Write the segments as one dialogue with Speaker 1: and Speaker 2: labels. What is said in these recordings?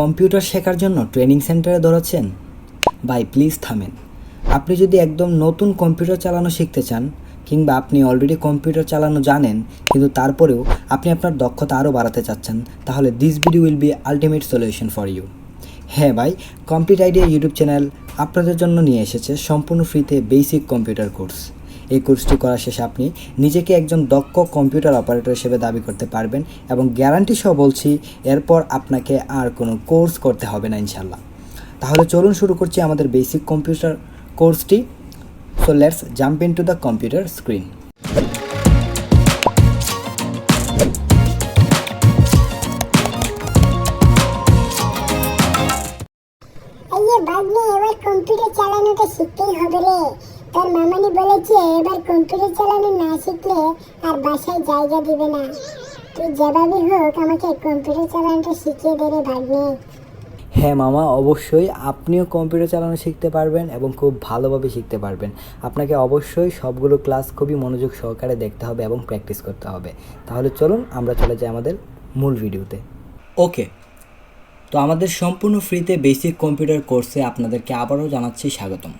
Speaker 1: Computer শেখার জন্য training সেন্টারে দৌড়াচ্ছেন? ভাই, প্লিজ থামেন। আপনি যদি একদম নতুন কম্পিউটার চালানো শিখতে চান, কিংবা আপনি অলরেডি কম্পিউটার চালানো জানেন, কিন্তু তারপরেও আপনি আপনার দক্ষতা আরও বাড়াতে চাচ্ছেন, তাহলে this video will be ultimate solution for you হ্যাঁ ভাই কমপ্লিট আইডিয়া ইউটিউব চ্যানেল আপনাদের জন্য নিয়ে এসেছে সম্পূর্ণ ফ্রিতে বেসিক কম্পিউটার কোর্স এই কোর্সটি করা শেষে আপনি নিজেকে একজন দক্ষ কম্পিউটার অপারেটর হিসেবে দাবি করতে পারবেন এবং গ্যারান্টি সহ বলছি, এরপর আপনাকে আর কোনো কোর্স করতে হবে না ইনশাল্লাহ তাহলে চলুন শুরু করছি আমাদের বেসিক কম্পিউটার কোর্সটি। So let's jump into the computer screen
Speaker 2: computer চালানোটা শিখতেই হবে রে। তার মামানি বলেছে এবার কম্পিউটার চালানো না শিখলে আর বাসায় জায়গা দিবে না। তুই যেভাবেই হোক আমাকে কম্পিউটার চালানোটা শিখিয়ে দে রে ভাগ্নে।
Speaker 1: হ্যাঁ মামা, অবশ্যই আপনিও কম্পিউটার চালানো শিখতে পারবেন এবং খুব ভালোভাবে শিখতে পারবেন। আপনাকে অবশ্যই সবগুলো ক্লাস খুবই মনোযোগ সহকারে দেখতে হবে এবং প্র্যাকটিস করতে হবে। তাহলে চলুন, আমরা চলে যাই আমাদের মূল ভিডিওতে। ওকে, তো আমাদের সম্পূর্ণ ফ্রিতে বেসিক কম্পিউটার কোর্সে আপনাদেরকে আবারও জানাচ্ছি স্বাগতম।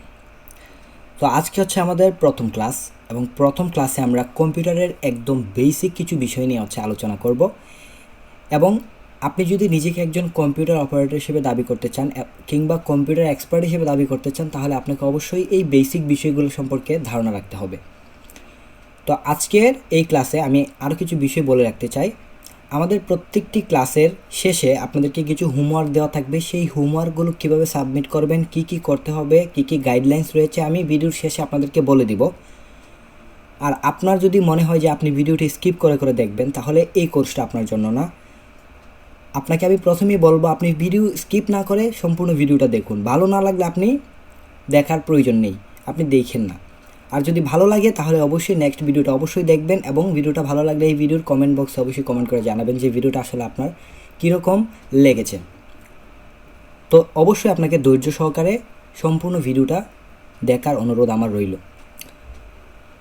Speaker 1: তো আজকে হচ্ছে আমাদের প্রথম ক্লাস এবং প্রথম ক্লাসে আমরা কম্পিউটারের একদম বেসিক কিছু বিষয় নিয়ে হচ্ছে আলোচনা করব। এবং আপনি যদি নিজেকে একজন কম্পিউটার অপারেটর হিসেবে দাবি করতে চান কিংবা কম্পিউটার এক্সপার্ট হিসেবে দাবি করতে চান, তাহলে আপনাকে অবশ্যই এই বেসিক বিষয়গুলো সম্পর্কে ধারণা রাখতে হবে। তো আজকের এই ক্লাসে আমি আরও কিছু বিষয় বলে রাখতে চাই। আমাদের প্রত্যেকটি ক্লাসের শেষে আপনাদেরকে কিছু হোমওয়ার্ক দেওয়া থাকবে। সেই হোমওয়ার্কগুলো কীভাবে সাবমিট করবেন, কি কি করতে হবে, কি কি গাইডলাইন্স রয়েছে, আমি ভিডিওর শেষে আপনাদেরকে বলে দিব। আর আপনার যদি মনে হয় যে আপনি ভিডিওটি স্কিপ করে করে দেখবেন, তাহলে এই কোর্সটা আপনার জন্য না। আপনাকে আমি প্রথমেই বলব, আপনি ভিডিও স্কিপ না করে সম্পূর্ণ ভিডিওটা দেখুন। ভালো না লাগলে আপনি দেখার প্রয়োজন নেই। আপনি দেখেন না। আর যদি ভালো লাগে, তাহলে অবশ্যই নেক্সট ভিডিওটা অবশ্যই দেখবেন এবং ভিডিওটা ভালো লাগলে এই ভিডিওর কমেন্ট বক্সে অবশ্যই কমেন্ট করে জানাবেন যে ভিডিওটা আসলে আপনার কীরকম লেগেছে। তো অবশ্যই আপনাকে ধৈর্য সহকারে সম্পূর্ণ ভিডিওটা দেখার অনুরোধ আমার রইল।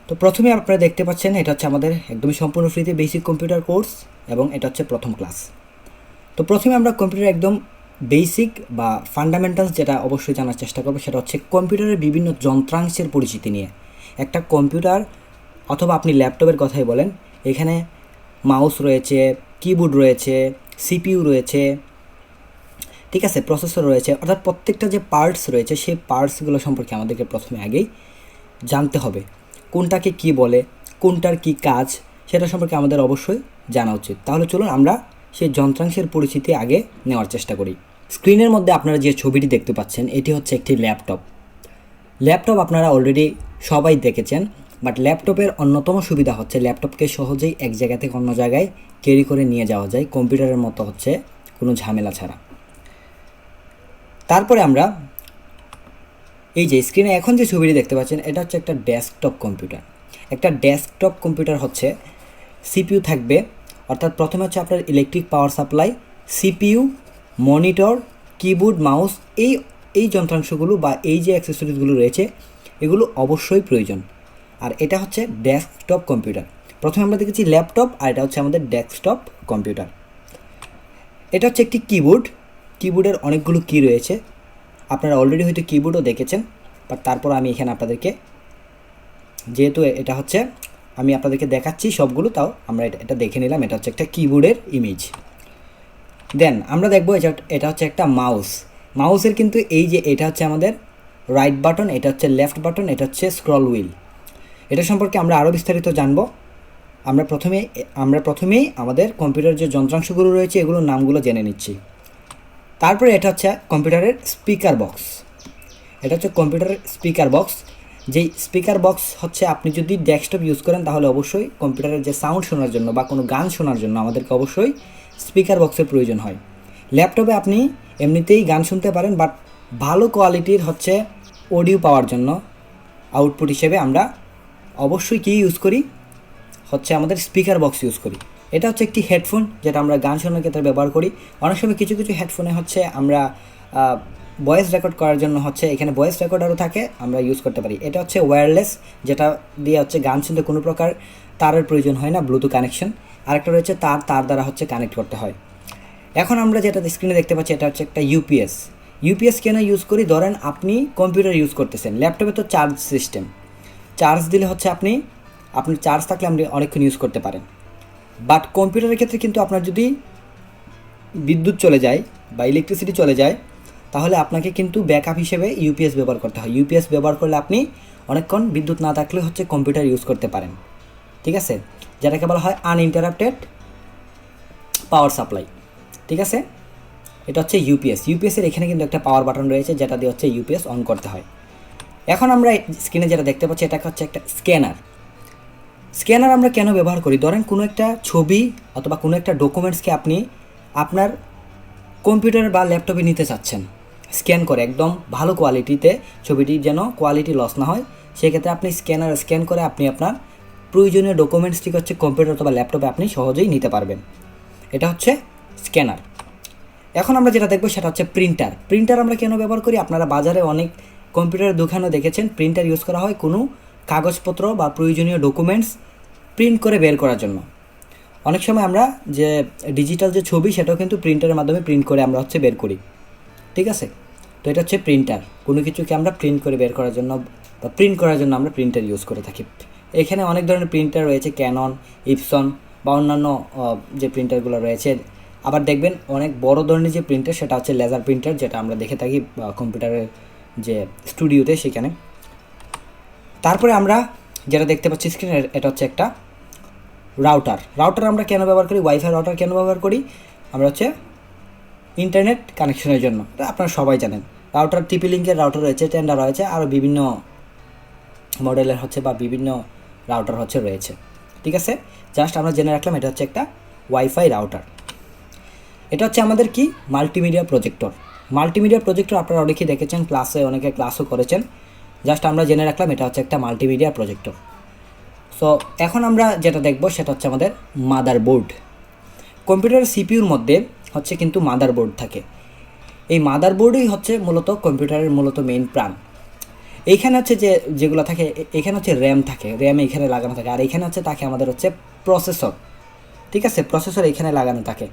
Speaker 1: তো প্রথমে আপনারা দেখতে পাচ্ছেন, এটা হচ্ছে আমাদের একদমই সম্পূর্ণ ফ্রিতে বেসিক কম্পিউটার কোর্স এবং এটা হচ্ছে প্রথম ক্লাস তো প্রথমে আমরা কম্পিউটার একদম বেসিক বা ফান্ডামেন্টালস যেটা অবশ্যই জানার চেষ্টা করব, সেটা হচ্ছে কম্পিউটারের বিভিন্ন যন্ত্রাংশের পরিচিতি নিয়ে। একটা কম্পিউটার অথবা আপনি ল্যাপটপের কথাই বলেন, এখানে মাউস রয়েছে, কিবোর্ড রয়েছে, সিপিইউ রয়েছে, ঠিক আছে, প্রসেসর রয়েছে, অর্থাৎ প্রত্যেকটা যে পার্টস রয়েছে, সেই পার্টসগুলো সম্পর্কে আমাদেরকে প্রথমে আগেই জানতে হবে। কোনটাকে কি বলে, কোনটার কি কাজ, সেটা সম্পর্কে আমাদের অবশ্যই জানা উচিত। তাহলে চলুন আমরা সেই যন্ত্রাংশের পরিচিতি আগে নেওয়ার চেষ্টা করি। স্ক্রিনের মধ্যে আপনারা যে ছবিটি দেখতে পাচ্ছেন, এটি হচ্ছে একটি ল্যাপটপ। ল্যাপটপ আপনারা অলরেডি সবাই দেখেছেন বাট ল্যাপটপের অন্যতম সুবিধা হচ্ছে ল্যাপটপকে সহজেই এক জায়গা থেকে অন্য জায়গায় ক্যারি করে নিয়ে যাওয়া যায়, কম্পিউটারের মতো হচ্ছে কোনো ঝামেলা ছাড়া। তারপরে আমরা এই যে স্ক্রিনে এখন যে ছবিটি দেখতে পাচ্ছেন, এটা হচ্ছে একটা ডেস্কটপ কম্পিউটার একটা ডেস্কটপ কম্পিউটার হচ্ছে সিপিইউ থাকবে, অর্থাৎ প্রথমে হচ্ছে আপনার electric power supply CPU monitor keyboard mouse এই এই যন্ত্রাংশগুলো বা এই যে অ্যাক্সেসরিজগুলো রয়েছে, এগুলো অবশ্যই প্রয়োজন। আর এটা হচ্ছে ডেস্কটপ কম্পিউটার প্রথমে আমরা দেখেছি ল্যাপটপ আর এটা হচ্ছে আমাদের ডেস্কটপ কম্পিউটার এটা হচ্ছে একটি কিবোর্ড কিবোর্ডের অনেকগুলো কি রয়েছে। আপনারা অলরেডি হয়তো কিবোর্ডও দেখেছেন বাট তারপর আমি এখানে আপনাদেরকে, যেহেতু এটা হচ্ছে, আমি আপনাদেরকে দেখাচ্ছি সবগুলো, তাও আমরা এটা এটা দেখে নিলাম। এটা হচ্ছে একটা কিবোর্ডের ইমেজ দেন আমরা দেখব এটা এটা হচ্ছে একটা মাউস মাউসের কিন্তু এই যে এটা হচ্ছে আমাদের রাইট বাটন এটা হচ্ছে লেফট বাটন এটা হচ্ছে স্ক্রল হুইল এটা সম্পর্কে আমরা আরও বিস্তারিত জানব। আমরা প্রথমে, আমরা প্রথমেই আমাদের কম্পিউটার যে যন্ত্রাংশগুলো রয়েছে, এগুলোর নামগুলো জেনে নিচ্ছি। তারপরে এটা হচ্ছে কম্পিউটারের স্পিকার বক্স এটা হচ্ছে কম্পিউটারের স্পিকার বক্স যেই স্পিকার বক্স হচ্ছে আপনি যদি ডেস্কটপ ইউজ করেন, তাহলে অবশ্যই কম্পিউটারের যে সাউন্ড শোনার জন্য বা কোনো গান শোনার জন্য আমাদেরকে অবশ্যই স্পিকার বক্সের প্রয়োজন হয়। ল্যাপটপে আপনি এমনিতেই গান শুনতে পারেন বাট ভালো কোয়ালিটির হচ্ছে অডিও পাওয়ার জন্য। আউটপুট হিসেবে আমরা অবশ্যই কী ইউজ করি? হচ্ছে আমাদের স্পিকার বক্স ইউজ করি। এটা হচ্ছে একটি হেডফোন যেটা আমরা গান শোনার ক্ষেত্রে ব্যবহার করি। অনেক সময় কিছু কিছু হেডফোনে হচ্ছে আমরা ভয়েস রেকর্ড করার জন্য হচ্ছে এখানে ভয়েস রেকর্ডারও থাকে, আমরা ইউজ করতে পারি। এটা হচ্ছে ওয়্যারলেস যেটা দিয়ে হচ্ছে গান শুনতে কোনো প্রকার তারের প্রয়োজন হয় না ব্লুটুথ কানেকশন আরেকটা রয়েছে তার তার দ্বারা হচ্ছে কানেক্ট করতে হয়। এখন আমরা যেটা স্ক্রিনে দেখতে পাচ্ছি, এটা হচ্ছে একটা ইউপিএস ইউপিএস কেন ইউজ করি? ধরেন আপনি কম্পিউটার ইউজ করতেছেন। ল্যাপটপে তো চার্জ সিস্টেম চার্জ দিলে হচ্ছে আপনি আপনি চার্জ থাকলে আপনি অনেকক্ষণ ইউজ করতে পারেন। বাট কম্পিউটারের ক্ষেত্রে কিন্তু আপনার যদি বিদ্যুৎ চলে যায় বা ইলেকট্রিসিটি চলে যায়, তাহলে আপনাকে কিন্তু ব্যাকআপ হিসেবে ইউপিএস ব্যবহার করতে হয়। ইউপিএস ব্যবহার করলে আপনি অনেকক্ষণ বিদ্যুৎ না থাকলে হচ্ছে কম্পিউটার ইউজ করতে পারেন। ঠিক আছে? যেটাকে বলা হয় আনইন্টারাপ্টেড পাওয়ার সাপ্লাই ঠিক আছে? এটা হচ্ছে ইউপিএস ইউপিএসের এখানে কিন্তু একটা পাওয়ার বাটন রয়েছে, যেটা দিয়ে হচ্ছে ইউপিএস অন করতে হয়। এখন আমরা স্ক্রিনে যেটা দেখতে পাচ্ছি এটা হচ্ছে একটা স্ক্যানার স্ক্যানার আমরা কেন ব্যবহার করি? ধরেন কোনো একটা ছবি অথবা কোনো একটা ডকুমেন্টসকে আপনি আপনার কম্পিউটার বা ল্যাপটপে নিতে চাচ্ছেন স্ক্যান করে, একদম ভালো কোয়ালিটিতে ছবিটির যেন কোয়ালিটি লস না হয়, সেক্ষেত্রে আপনি স্ক্যানার স্ক্যান করে আপনি আপনার প্রয়োজনীয় ডকুমেন্টসটি হচ্ছে কম্পিউটার অথবা ল্যাপটপে আপনি সহজেই নিতে পারবেন। এটা হচ্ছে স্ক্যানার। এখন আমরা যেটা দেখব সেটা হচ্ছে প্রিন্টার। প্রিন্টার আমরা কেন ব্যবহার করি? আপনারা বাজারে অনেক কম্পিউটারের দোকানে দেখেছেন, প্রিন্টার ইউজ করা হয় কোনো কাগজপত্র বা প্রয়োজনীয় ডকুমেন্টস প্রিন্ট করে বের করার জন্য। অনেক সময় আমরা যে ডিজিটাল যে ছবি, সেটাও কিন্তু প্রিন্টারের মাধ্যমে প্রিন্ট করে আমরা হচ্ছে বের করি। ঠিক আছে? তো এটা হচ্ছে প্রিন্টার। কোনো কিছুকে আমরা প্রিন্ট করে বের করার জন্য বা প্রিন্ট করার জন্য আমরা প্রিন্টার ইউজ করে থাকি। এখানে অনেক ধরনের প্রিন্টার রয়েছে, ক্যানন, ইপসন বা অন্যান্য যে প্রিন্টারগুলো রয়েছে আবার দেখবেন অনেক বড় ধরনের যে প্রিন্টার সেটা হচ্ছে লেজার প্রিন্টার যেটা আমরা দেখে থাকি কম্পিউটারের যে স্টুডিওতে সেখানে। তারপরে আমরা যেটা দেখতে পাচ্ছি স্ক্রিনে এটা হচ্ছে একটা রাউটার রাউটার আমরা কেন ব্যবহার করি? ওয়াইফাই রাউটার কেন ব্যবহার করি? আমরা হচ্ছে ইন্টারনেট কানেকশনের জন্য। এটা আপনারা সবাই জানেন। রাউটার টিপি লিঙ্কের রাউটার রয়েছে টেন্ডার রয়েছে আরও বিভিন্ন মডেলের হচ্ছে বা বিভিন্ন রাউটার হচ্ছে রয়েছে। ঠিক আছে? জাস্ট আমরা জেনে রাখলাম, এটা হচ্ছে একটা ওয়াইফাই রাউটার এটা হচ্ছে আমাদের কি? মাল্টিমিডিয়া প্রজেক্টর মাল্টিমিডিয়া প্রজেক্টর আপনারা অনেকেই দেখেছেন ক্লাসে অনেকে ক্লাসও করেছেন। জাস্ট আমরা জেনে রাখলাম এটা হচ্ছে একটা মাল্টিমিডিয়া প্রজেক্টর সো এখন আমরা যেটা দেখব সেটা হচ্ছে আমাদের মাদার বোর্ড কম্পিউটারের সিপিউর মধ্যে হচ্ছে কিন্তু মাদার বোর্ড থাকে। এই মাদার বোর্ডই হচ্ছে মূলত কম্পিউটারের মূলত মেইন প্রাণ। এইখানে হচ্ছে যে যেগুলো থাকে এখানে হচ্ছে র্যাম থাকে। র্যাম এখানে লাগানো থাকে। আর এখানে হচ্ছে থাকে আমাদের হচ্ছে প্রসেসর ঠিক আছে? প্রসেসর এখানে লাগানো থাকে।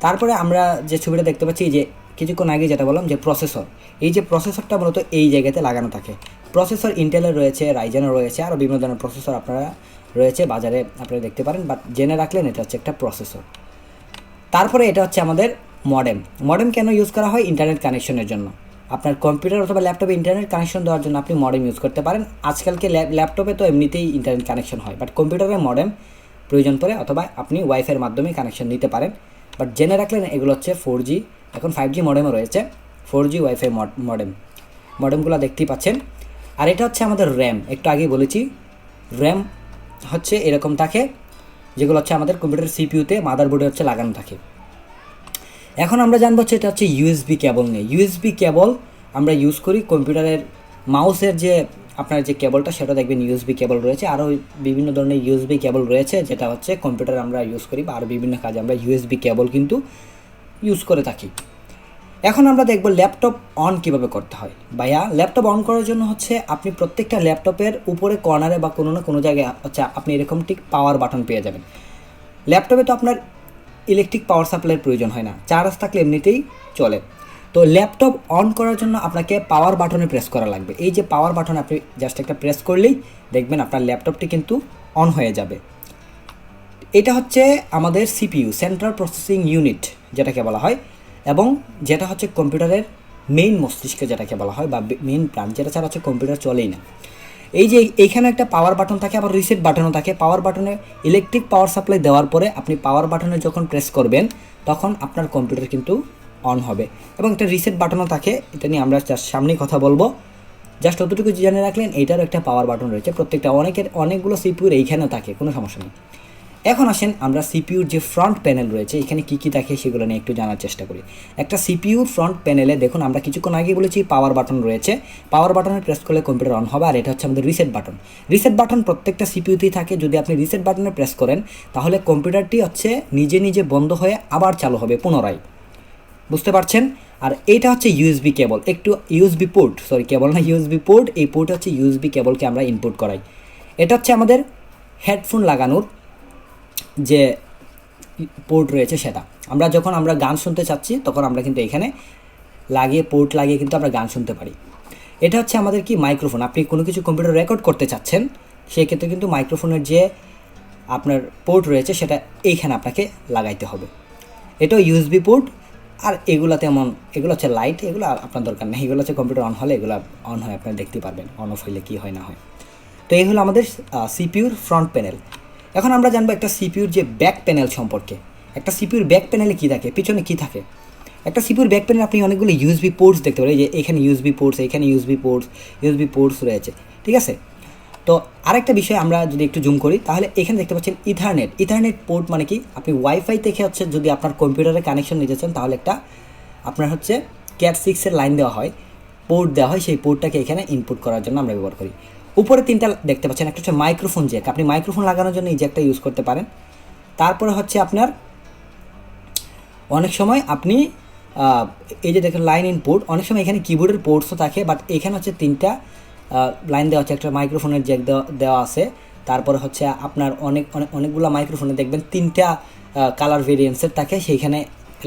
Speaker 1: তারপরে আমরা যে ছবিটা দেখতে পাচ্ছি যে কিছুক্ষণ আগে যেটা বললাম যে প্রসেসর এই যে প্রসেসরটা মূলত এই জায়গাতে লাগানো থাকে। প্রসেসর ইন্টেলের রয়েছে রাইজেনের রয়েছে আরও বিভিন্ন ধরনের প্রসেসর আপনারা রয়েছে বাজারে আপনারা দেখতে পারেন বাট জেনে রাখলেন এটা হচ্ছে একটা প্রসেসর তারপরে এটা হচ্ছে আমাদের মডেম মডেম কেন ইউজ করা হয়? ইন্টারনেট কানেকশনের জন্য। আপনার কম্পিউটার অথবা ল্যাপটপে ইন্টারনেট কানেকশন দেওয়ার জন্য আপনি মডেম ইউজ করতে পারেন। আজকালকে ল্যাপ- ল্যাপটপে তো এমনিতেই ইন্টারনেট কানেকশন হয় বাট কম্পিউটারে মডেম প্রয়োজন পড়ে অথবা আপনি ওয়াইফাইয়ের মাধ্যমে কানেকশন নিতে পারেন। বাট জেনে রাখলেন, এগুলো হচ্ছে ফোর জি এখন ফাইভ জি মডেমও রয়েছে ফোর জি ওয়াইফাই মডেম মডেমগুলো দেখতেই পাচ্ছেন। আর এটা হচ্ছে আমাদের র্যাম একটু আগেই বলেছি র্যাম হচ্ছে এরকম থাকে, যেগুলো হচ্ছে আমাদের কম্পিউটার সিপিউতে মাদারবোর্ডে হচ্ছে লাগানো থাকে। এখন আমরা জানব হচ্ছে এটা হচ্ছে ইউএসবি কেবল নিয়ে। ইউএসবি কেবল আমরা ইউজ করি কম্পিউটারের মাউসের যে আপনার যে কেবলটা, সেটা দেখবেন ইউএসবি কেবল রয়েছে। আরও বিভিন্ন ধরনের ইউএসবি কেবল রয়েছে, যেটা হচ্ছে কম্পিউটার আমরা ইউজ করি বা আরও বিভিন্ন কাজে আমরা ইউএসবি কেবল কিন্তু ইউজ করে থাকি। এখন আমরা দেখব ল্যাপটপ অন কীভাবে করতে হয়। ভাইয়া, ল্যাপটপ অন করার জন্য হচ্ছে আপনি প্রত্যেকটা ল্যাপটপের উপরে কর্নারে বা কোনো না কোনো জায়গায় হচ্ছে আপনি এরকম ঠিক পাওয়ার বাটন পেয়ে যাবেন। ল্যাপটপে তো আপনার ইলেকট্রিক পাওয়ার সাপ্লাইয়ের প্রয়োজন হয় না। চার্জ থাকলে এমনিতেই চলে। তো ল্যাপটপ অন করার জন্য আপনাকে পাওয়ার বাটনে প্রেস করা লাগবে। এই যে পাওয়ার বাটন আপনি জাস্ট একটা প্রেস করলেই দেখবেন আপনার ল্যাপটপটি কিন্তু অন হয়ে যাবে। এটা হচ্ছে আমাদের সিপিইউ সেন্ট্রাল প্রসেসিং ইউনিট যেটাকে বলা হয়, এবং যেটা হচ্ছে কম্পিউটারের মেইন মস্তিষ্ক যেটাকে বলা হয়, বা মেইন প্রাণ, যেটা ছাড়া হচ্ছে কম্পিউটার চলেই না। এই যে এইখানে একটা পাওয়ার বাটন থাকে, আবার রিসেট বাটনও থাকে। পাওয়ার বাটনে ইলেকট্রিক পাওয়ার সাপ্লাই দেওয়ার পরে আপনি পাওয়ার বাটনে যখন প্রেস করবেন, তখন আপনার কম্পিউটার কিন্তু অন হবে। এবং একটা রিসেট বাটনও থাকে, এটা নিয়ে আমরা সামনেই কথা বলব। জাস্ট অতটুকু জেনে রাখলেন, এটারও একটা পাওয়ার বাটন রয়েছে। প্রত্যেকটা অনেকের, অনেকগুলো সিপিউর এইখানেও থাকে, কোনো সমস্যা নেই। এখন আসেন আমরা সিপিউর যে ফ্রন্ট প্যানেল রয়েছে, এখানে কী কী থাকে সেগুলো নিয়ে একটু জানার চেষ্টা করি। একটা সিপিউর ফ্রন্ট প্যানেলে দেখুন, আমরা কিছুক্ষণ আগে বলেছি পাওয়ার বাটন রয়েছে। পাওয়ার বাটনে প্রেস করলে কম্পিউটার অন হবে, আর এটা হচ্ছে আমাদের রিসেট বাটন রিসেট বাটন প্রত্যেকটা সিপিউতেই থাকে, যদি আপনি রিসেট বাটনে প্রেস করেন, তাহলে কম্পিউটারটি হচ্ছে নিজে নিজে বন্ধ হয়ে আবার চালু হবে, পুনরায়। বুঝতে পারছেন? আর এইটা হচ্ছে ইউএসবি কেবল একটু ইউএসবি পোর্ট সরি কেবল না ইউএসবি পোর্ট এই পোর্ট হচ্ছে ইউএসবি কেবলকে আমরা ইনপুট করাই। এটা হচ্ছে আমাদের হেডফোন লাগানোর যে পোর্ট রয়েছে সেটা। আমরা যখন আমরা গান শুনতে চাচ্ছি, তখন আমরা কিন্তু এখানে লাগিয়ে পোর্ট লাগিয়ে কিন্তু আমরা গান শুনতে পারি। এটা হচ্ছে আমাদের কি মাইক্রোফোন আপনি কোনো কিছু কম্পিউটার রেকর্ড করতে চাচ্ছেন, সেক্ষেত্রে কিন্তু মাইক্রোফোনের যে আপনার পোর্ট রয়েছে, সেটা এইখানে আপনাকে লাগাইতে হবে। এটাও ইউএসবি পোর্ট আর এগুলো তেমন, এগুলো হচ্ছে লাইট এগুলো আপনার দরকার নেই। এগুলো হচ্ছে কম্পিউটার অন হলে এগুলো অন হয়, আপনারা দেখতে পারবেন অন অফ হইলে কী হয়, না হয়। তো এই হলো আমাদের সিপিউর ফ্রন্ট প্যানেল এখন আমরা জানব একটা সিপিউর যে ব্যাক প্যানেল সম্পর্কে। একটা সিপিউর ব্যাক প্যানেলে কী থাকে? পিছনে কী থাকে? একটা সিপিউর ব্যাক প্যানেলে আপনি অনেকগুলো ইউএসবি পোর্টস দেখতে পারেন। যে এখানে ইউএসবি পোর্টস এখানে ইউএসবি পোর্টস ইউএসবি পোর্টস রয়েছে। ঠিক আছে? তো আরেকটা বিষয় আমরা যদি একটু জুম করি, তাহলে এখানে দেখতে পাচ্ছেন ইথারনেট ইথারনেট পোর্ট মানে কি? আপনি ওয়াইফাই থেকে হচ্ছে যদি আপনার কম্পিউটারে কানেকশন নিতে চান, তাহলে একটা আপনার হচ্ছে ক্যাট সিক্সের লাইন দেওয়া হয়। পোর্ট দেওয়া হয়, সেই পোর্টটাকে এখানে ইনপুট করার জন্য আমরা ব্যবহার করি। উপরে তিনটা দেখতে পাচ্ছেন, একটা হচ্ছে মাইক্রোফোন জ্যাক আপনি মাইক্রোফোন লাগানোর জন্য এই জ্যাকটা ইউজ করতে পারেন। তারপরে হচ্ছে আপনার অনেক সময় আপনি এই যে দেখেন লাইন ইনপুট অনেক সময় এখানে কিবোর্ডের পোর্টসও থাকে বাট এখানে হচ্ছে তিনটা লাইন দেওয়া আছে একটা মাইক্রোফোনের জ্যাক দেওয়া দেওয়া আছে। তারপরে হচ্ছে আপনার অনেক অনেক, অনেকগুলো মাইক্রোফোনে দেখবেন, তিনটা কালার ভেরিয়েন্সের থাকে, সেইখানে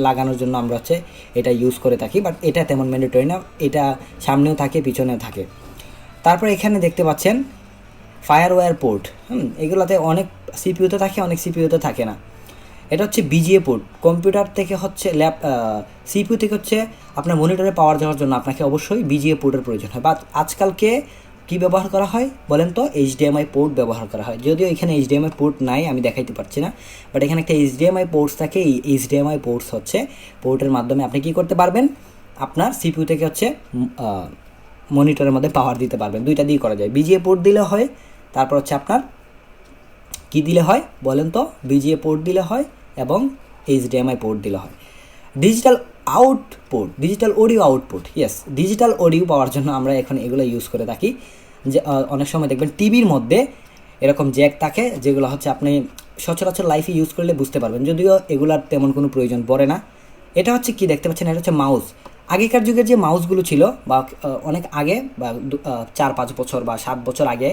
Speaker 1: লাগানোর জন্য আমরা হচ্ছে এটা ইউজ করে থাকি। বাট এটা তেমন ম্যান্ডেটরি না, এটা সামনেও থাকে, পিছনেও থাকে। তারপর এখানে দেখতে পাচ্ছেন ফায়ার ফায়ারওয়্যার পোর্ট হুম, এগুলোতে অনেক সিপিউতে থাকে, অনেক সিপিউতে থাকে না। এটা হচ্ছে বিজিএ পোর্ট কম্পিউটার থেকে হচ্ছে ল্যাপ সিপিউ থেকে হচ্ছে আপনার মনিটরে পাওয়ার যাওয়ার জন্য আপনাকে অবশ্যই বিজিএ পোর্টের প্রয়োজন হয়। বা আজকালকে কী ব্যবহার করা হয় বলেন তো? এইচডিএমআই পোর্ট ব্যবহার করা হয়। যদিও এখানে এইচডিএমআই পোর্ট নাই, আমি দেখাইতে পারছি না। বাট এখানে একটা এইচডিএমআই পোর্টস থাকে, এই এইচডিএমআই পোর্টস হচ্ছে পোর্টের মাধ্যমে আপনি কি করতে পারবেন? আপনার সিপিউ থেকে হচ্ছে মনিটরের মধ্যে পাওয়ার দিতে পারবেন। দুইটা দিয়ে করা যায়। বিজিএ পোর্ট দিলে হয়, তারপর হচ্ছে আপনার কি দিলে হয় বলেন তো? বিজিএ পোর্ট দিলে হয় এবং এইচডিএমআই পোর্ট দিলে হয়। Digital output digital audio output yes digital audio power জন্য আমরা এখন এগুলো ইউজ করে থাকি। যে অনেক সময় দেখবেন টিভির মধ্যে এরকম জ্যাক থাকে, যেগুলো হচ্ছে আপনি সচরাচর লাইফে ইউজ করলে বুঝতে পারবেন। যদিও এগুলার তেমন কোনো প্রয়োজন পড়ে না। এটা হচ্ছে কি দেখতে পাচ্ছেন? এটা হচ্ছে মাউস আগেকার যুগের যে মাউসগুলো ছিল, বা অনেক আগে, বা চার, পাঁচ বছর বা, সাত বছর আগে,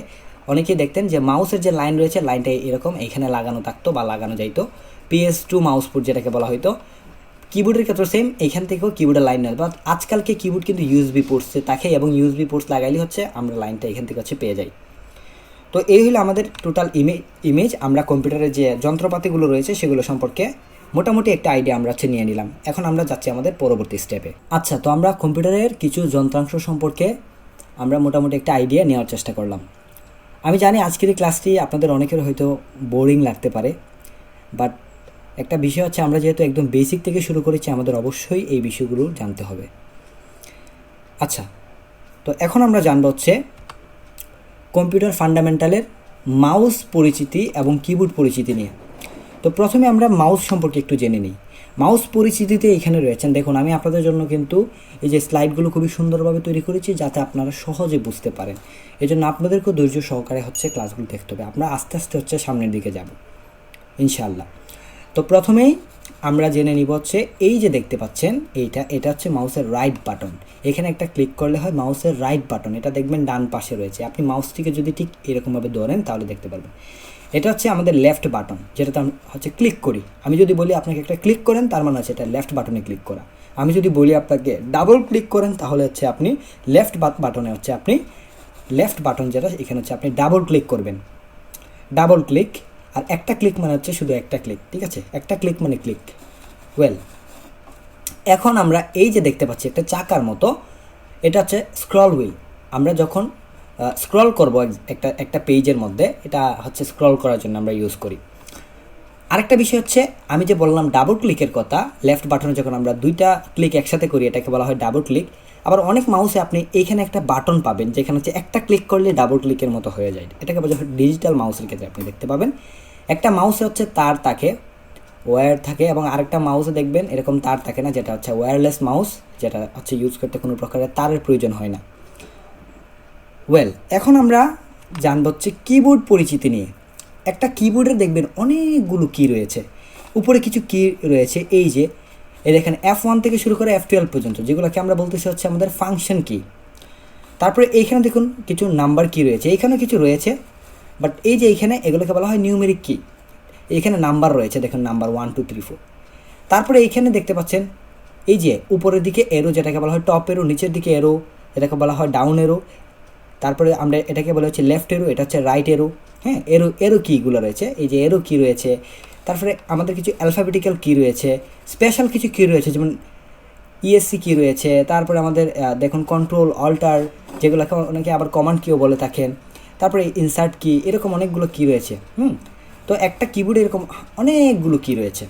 Speaker 1: অনেকেই দেখতেন যে মাউসের যে লাইন রয়েছে লাইনটা এরকম, এখানে লাগানো থাকতো বা লাগানো যাইতো। পিএস টু মাউস পুট যেটাকে বলা হয়তো কিবোর্ডের ক্ষেত্রে সেম এখান থেকেও কিবোর্ডের লাইন নেয়। বাট আজকালকে কিবোর্ড কিন্তু ইউএসবি পোর্টসে থাকে এবং ইউএসবি পোর্টস লাগাইলে হচ্ছে আমরা লাইনটা এখান থেকে হচ্ছে পেয়ে যাই। তো এই হলো আমাদের টোটাল ইমেজ ইমেজ আমরা কম্পিউটারের যে যন্ত্রপাতিগুলো রয়েছে সেগুলো সম্পর্কে মোটামুটি একটা আইডিয়া আমরা হচ্ছে নিয়ে নিলাম। এখন আমরা যাচ্ছি আমাদের পরবর্তী স্টেপে আচ্ছা তো আমরা কম্পিউটারের কিছু যন্ত্রাংশ সম্পর্কে আমরা মোটামুটি একটা আইডিয়া নেওয়ার চেষ্টা করলাম। আমি জানি আজকের এই ক্লাসটি আপনাদের অনেকের হয়তো বোরিং লাগতে পারে বাট একটা বিষয় হচ্ছে আমরা যেহেতু একদম বেসিক থেকে শুরু করেছি, আমাদের অবশ্যই এই বিষয়গুলো জানতে হবে। আচ্ছা তো এখন আমরা জানব হচ্ছে কম্পিউটার ফান্ডামেন্টালের মাউস পরিচিতি এবং কিবোর্ড পরিচিতি নিয়ে। তো প্রথমে আমরা মাউস সম্পর্কে একটু জেনে নিই। মাউস পরিচিতিতে এখানে রয়েছেন, দেখুন আমি আপনাদের জন্য কিন্তু এই যে স্লাইডগুলো খুবই সুন্দরভাবে তৈরি করেছি যাতে আপনারা সহজে বুঝতে পারেন। এই জন্য আপনাদেরকেও ধৈর্য সহকারে হচ্ছে ক্লাসগুলো দেখতে হবে। আমরা আস্তে আস্তে হচ্ছে সামনের দিকে যাব। ইনশাআল্লাহ। তো প্রথমেই আমরা জেনে নিব হচ্ছে এই যে দেখতে পাচ্ছেন, এইটা, এটা হচ্ছে মাউসের রাইট বাটন এখানে একটা ক্লিক করলে হয় মাউসের রাইট বাটন এটা দেখবেন ডান পাশে রয়েছে। আপনি মাউসটিকে যদি ঠিক এরকমভাবে ধরেন তাহলে দেখতে পারবেন। এটা হচ্ছে আমাদের লেফট বাটন যেটাতে আমরা হচ্ছে ক্লিক করি। আমি যদি বলি আপনাকে একটা ক্লিক করেন, তার মানে হচ্ছে এটা লেফট বাটনে ক্লিক করা। আমি যদি বলি আপনাকে ডাবল ক্লিক করেন, তাহলে হচ্ছে আপনি লেফট বাটনে হচ্ছে আপনি লেফট বাটন যেটা, এখানে হচ্ছে আপনি ডাবল ক্লিক করবেন। ডাবল ক্লিক আর একটা ক্লিক মানে হচ্ছে শুধু একটা ক্লিক ঠিক আছে? একটা ক্লিক মানে ক্লিক ওয়েল এখন আমরা এই যে দেখতে পাচ্ছি একটা চাকার মতো, এটা হচ্ছে স্ক্রল হুইল আমরা যখন স্ক্রল করব একটা একটা পেজের মধ্যে, এটা হচ্ছে স্ক্রল করার জন্য আমরা ইউজ করি। আরেকটা বিষয় হচ্ছে, আমি যে বললাম ডাবল ক্লিকের কথা লেফট বাটনে যখন আমরা দুইটা ক্লিক একসাথে করি, এটাকে বলা হয় ডাবল ক্লিক আবার অনেক মাউসে আপনি এইখানে একটা বাটন পাবেন, যেখানে হচ্ছে একটা ক্লিক করলে ডাবল ক্লিকের মতো হয়ে যায়। এটাকে বলা হয় ডিজিটাল মাউসের ক্ষেত্রে আপনি দেখতে পাবেন। একটা মাউসে হচ্ছে তার থাকে ওয়্যার থাকে এবং আরেকটা মাউসে দেখবেন এরকম তার থাকে না, যেটা হচ্ছে ওয়্যারলেস মাউস যেটা হচ্ছে ইউজ করতে কোনো প্রকারের তারের প্রয়োজন হয় না। ওয়েল এখন আমরা জানব হচ্ছে কিবোর্ড পরিচিতি নিয়ে। একটা কিবোর্ডে দেখবেন অনেকগুলো কি রয়েছে। উপরে কিছু কি রয়েছে, এই যে এর এখানে এফ ওয়ান থেকে শুরু করে এফ টুয়েলভ পর্যন্ত, যেগুলোকে আমরা বলতেছি হচ্ছে আমাদের ফাংশন কি তারপরে এইখানে দেখুন কিছু নাম্বার কি রয়েছে। এইখানেও কিছু রয়েছে বাট এই যে এইখানে এগুলোকে বলা হয় নিউমেরিক কি এখানে নাম্বার রয়েছে, দেখুন number one two three four তারপরে এইখানে দেখতে পাচ্ছেন, এই যে উপরের দিকে এরো যেটাকে বলা হয় টপ এরো নিচের দিকে এরো এটাকে বলা হয় ডাউন এরো তারপরে আমরা এটাকে বলা হচ্ছে লেফট এরো এটা হচ্ছে রাইট এরো হ্যাঁ? এরো এরো কিগুলো রয়েছে। এই যে এরো কী রয়েছে তারপরে আমাদের কিছু অ্যালফাবেটিক্যাল কি রয়েছে স্পেশাল কিছু কি রয়েছে, যেমন ইএসসি কি রয়েছে, তারপরে আমাদের দেখুন কন্ট্রোল অল্টার যেগুলোকে অনেকে আবার কমান্ড কিও বলে থাকেন, তারপরে ইনসার্ট কি এরকম অনেকগুলো কি রয়েছে, হুম? তো একটা কিবোর্ডে এরকম অনেকগুলো কি রয়েছে।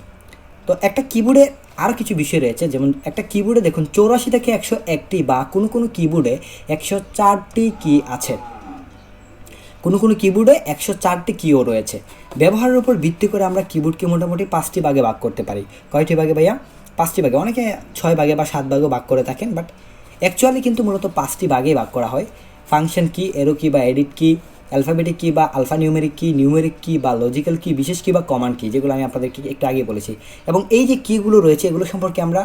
Speaker 1: তো একটা কিবোর্ডে আরও কিছু বিষয় রয়েছে, যেমন একটা কিবোর্ডে দেখুন চৌরাশি থেকে একশো একটি বা কোনো কোনো কিবোর্ডে একশো চারটি কি আছে। কোনো কোনো কিবোর্ডে একশো চারটি কিও রয়েছে। ব্যবহারের উপর ভিত্তি করে আমরা কিবোর্ডকে মোটামুটি পাঁচটি ভাগে ভাগ করতে পারি। কয়টি ভাগে ভাইয়া? পাঁচটি ভাগে। অনেকে ছয় ভাগে বা সাত ভাগে ভাগ করে থাকেন বাট অ্যাকচুয়ালি কিন্তু মূলত পাঁচটি ভাগেই ভাগ করা হয়। ফাংশন কি এরো কি বা এডিট কি অ্যালফাবেটিক কি বা আলফা নিউমেরিক কি নিউমেরিক কি বা লজিক্যাল কি বিশেষ কি বা কমান্ড কি যেগুলো আমি আপনাদেরকে একটু আগে বলেছি। এবং এই যে কিগুলো রয়েছে, এগুলো সম্পর্কে আমরা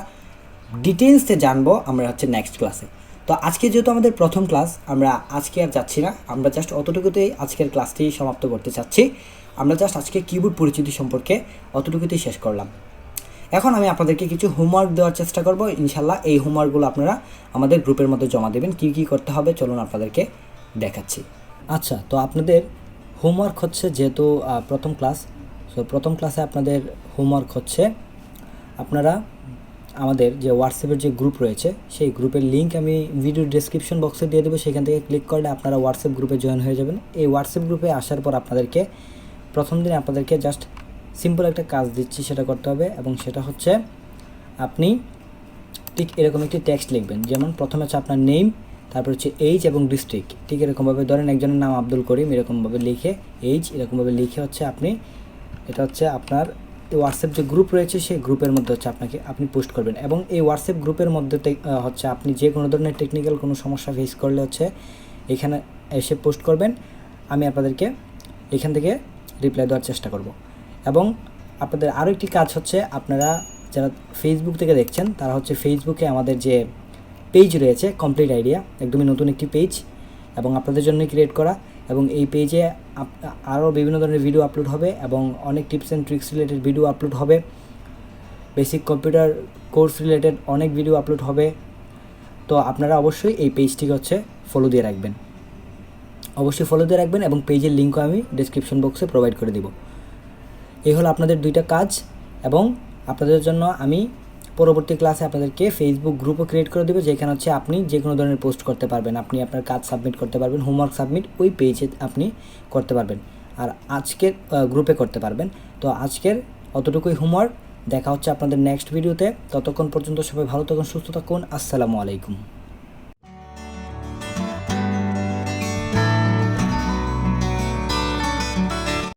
Speaker 1: ডিটেলসে জানব আমরা হচ্ছে নেক্সট ক্লাসে তো আজকে যেহেতু আমাদের প্রথম ক্লাস, আমরা আজকে আর যাচ্ছি না। আমরা জাস্ট অতটুকুতেই আজকের ক্লাসটি সমাপ্ত করতে চাচ্ছি। আমরা জাস্ট আজকে কিবোর্ড পরিচিতি সম্পর্কে অতটুকুতেই শেষ করলাম। এখন আমি আপনাদেরকে কিছু হোমওয়ার্ক দেওয়ার চেষ্টা করব। ইনশাল্লাহ এই হোমওয়ার্কগুলো আপনারা আমাদের গ্রুপের মধ্যে জমা দেবেন। কী কী করতে হবে চলুন আপনাদেরকে দেখাচ্ছি। আচ্ছা তো আপনাদের হোমওয়ার্ক হচ্ছে যেহেতু প্রথম ক্লাস, তো প্রথম ক্লাসে আপনাদের হোমওয়ার্ক হচ্ছে, আপনারা আমাদের যে হোয়াটসঅ্যাপের যে গ্রুপ রয়েছে, সেই গ্রুপের লিঙ্ক আমি ভিডিও ডেসক্রিপশন বক্সে দিয়ে দেবো। সেখান থেকে ক্লিক করলে আপনারা হোয়াটসঅ্যাপ গ্রুপে জয়েন হয়ে যাবেন। এই হোয়াটসঅ্যাপ গ্রুপে আসার পর আপনাদেরকে প্রথম দিন আপনাদেরকে জাস্ট সিম্পল একটা কাজ দিচ্ছি, সেটা করতে হবে। এবং সেটা হচ্ছে আপনি ঠিক এরকম একটি টেক্সট লিখবেন। যেমন প্রথমে হচ্ছে আপনার নেম তারপর হচ্ছে এইজ এবং ডিস্ট্রিক্ট ঠিক এরকমভাবে ধরেন একজনের নাম আব্দুল করিম, এরকমভাবে লিখে এইজ এরকমভাবে লিখে হচ্ছে আপনি, এটা হচ্ছে আপনার হোয়াটসঅ্যাপ যে গ্রুপ রয়েছে, সেই গ্রুপের মধ্যে হচ্ছে আপনাকে, আপনি পোস্ট করবেন। এবং এই হোয়াটসঅ্যাপ গ্রুপের মধ্যে হচ্ছে আপনি যে কোনো ধরনের টেকনিক্যাল কোনো সমস্যা ফেস করলে হচ্ছে এখানে এসে পোস্ট করবেন। আমি আপনাদেরকে এখান থেকে রিপ্লাই দেওয়ার চেষ্টা করব। এবং আপনাদের আরও একটি কাজ হচ্ছে, আপনারা যারা ফেসবুক থেকে দেখছেন, তারা হচ্ছে ফেসবুকে আমাদের যে পেজ রয়েছে কমপ্লিট আইডিয়া একদমই নতুন একটি পেজ এবং আপনাদের জন্য ক্রিয়েট করা। এবং এই পেজে আরও বিভিন্ন ধরনের ভিডিও আপলোড হবে এবং অনেক tips and tricks related video upload হবে। বেসিক কম্পিউটার কোর্স রিলেটেড অনেক ভিডিও আপলোড হবে। তো আপনারা অবশ্যই এই পেজটিকে হচ্ছে ফলো দিয়ে রাখবেন। অবশ্যই ফলো দিয়ে রাখবেন এবং পেজের লিঙ্কও আমি ডিসক্রিপশন বক্সে প্রোভাইড করে দিব। এই হলো আপনাদের দুইটা কাজ এবং আপনাদের জন্য আমি পরবর্তী ক্লাসে আপনাদেরকে ফেসবুক গ্রুপও ক্রিয়েট করে দেবে, যেখানে হচ্ছে আপনি যে কোনো ধরনের পোস্ট করতে পারবেন। আপনি আপনার কাজ সাবমিট করতে পারবেন হোমওয়ার্ক সাবমিট ওই পেজে আপনি করতে পারবেন। আর আজকের গ্রুপে করতে পারবেন। তো আজকের অতটুকুই হোমওয়ার্ক দেখা হচ্ছে আপনাদের নেক্সট ভিডিওতে ততক্ষণ পর্যন্ত সবাই ভালো থাকুন, সুস্থ থাকুন। আসসালামু আলাইকুম।